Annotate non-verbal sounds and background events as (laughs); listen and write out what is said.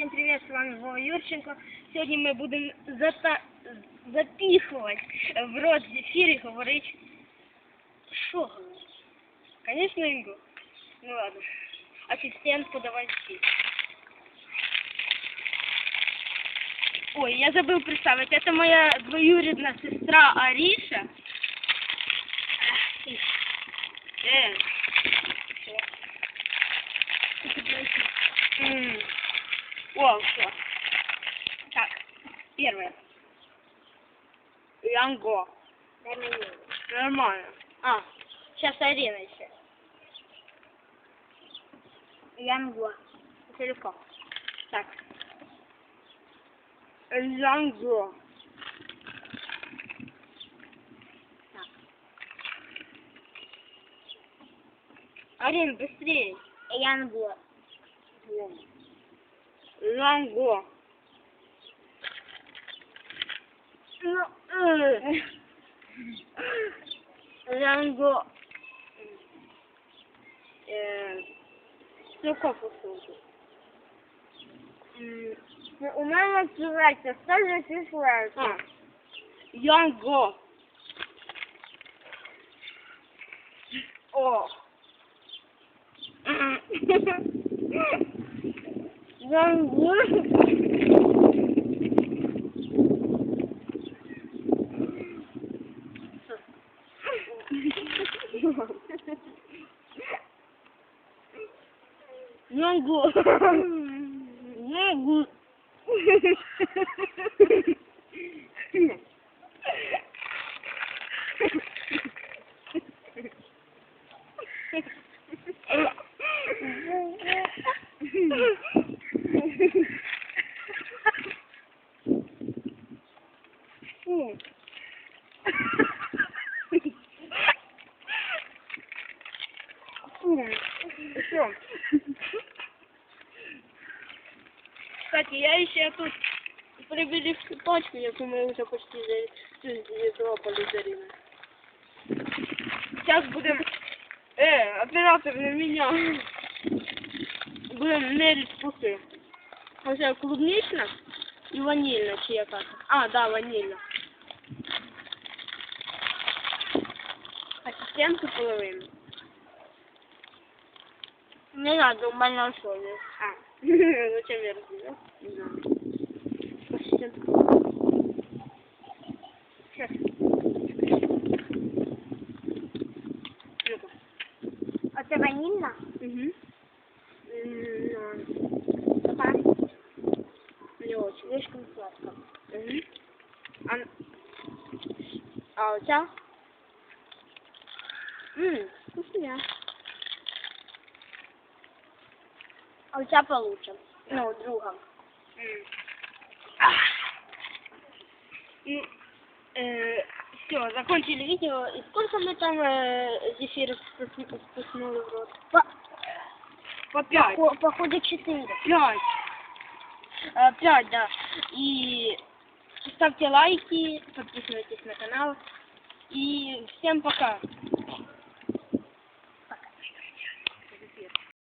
Всем привет, с вами Вова Юрченко. Сегодня мы будем зата... запихивать в рот зефир и говорить... Что говорить? Конечно, Ингу. Ну ладно. Ассистентку давай. Ой, я забыл представить. Это моя двоюродная сестра Ариша. Э. М. О, все. Так, первое. Янго. Нормально. А, сейчас Арина еще. Янго. Телефон. Так. Янго. Так. Арина, быстрее. Янго. Янго. Ну, э. Янго. Э, Сколько посуду? У мене чувається, скажи чувається. А. Янго. О. Янго. Янго. Янго. Фу. Фу. Всё. Кстати, я еще тут прибили в пачку, яку ми вже почти зробили з Аріною. Зараз будемо... Е, оператор не меня. Будемо мерити вкуси. Оце клубнична і ванільна, чи яка. А, да, ванільна. Ассистентку половину. Не надо, у мене солі. А, (laughs) зачем я разделил? Не знаю. Сейчас. А це ванільна? Угу. Не очень. Слишком сладко. Угу. А, а у тебя? Ммм, вкусная. А у тебе получше. Ну, друга. Ну, э, все, закончили видео. И сколько мы там э, зефира спус- спуснули в рот? По, По пять. по, походу чотири. Пять. Э, пять, да. И ставьте лайки, подписывайтесь на канал. И всем пока.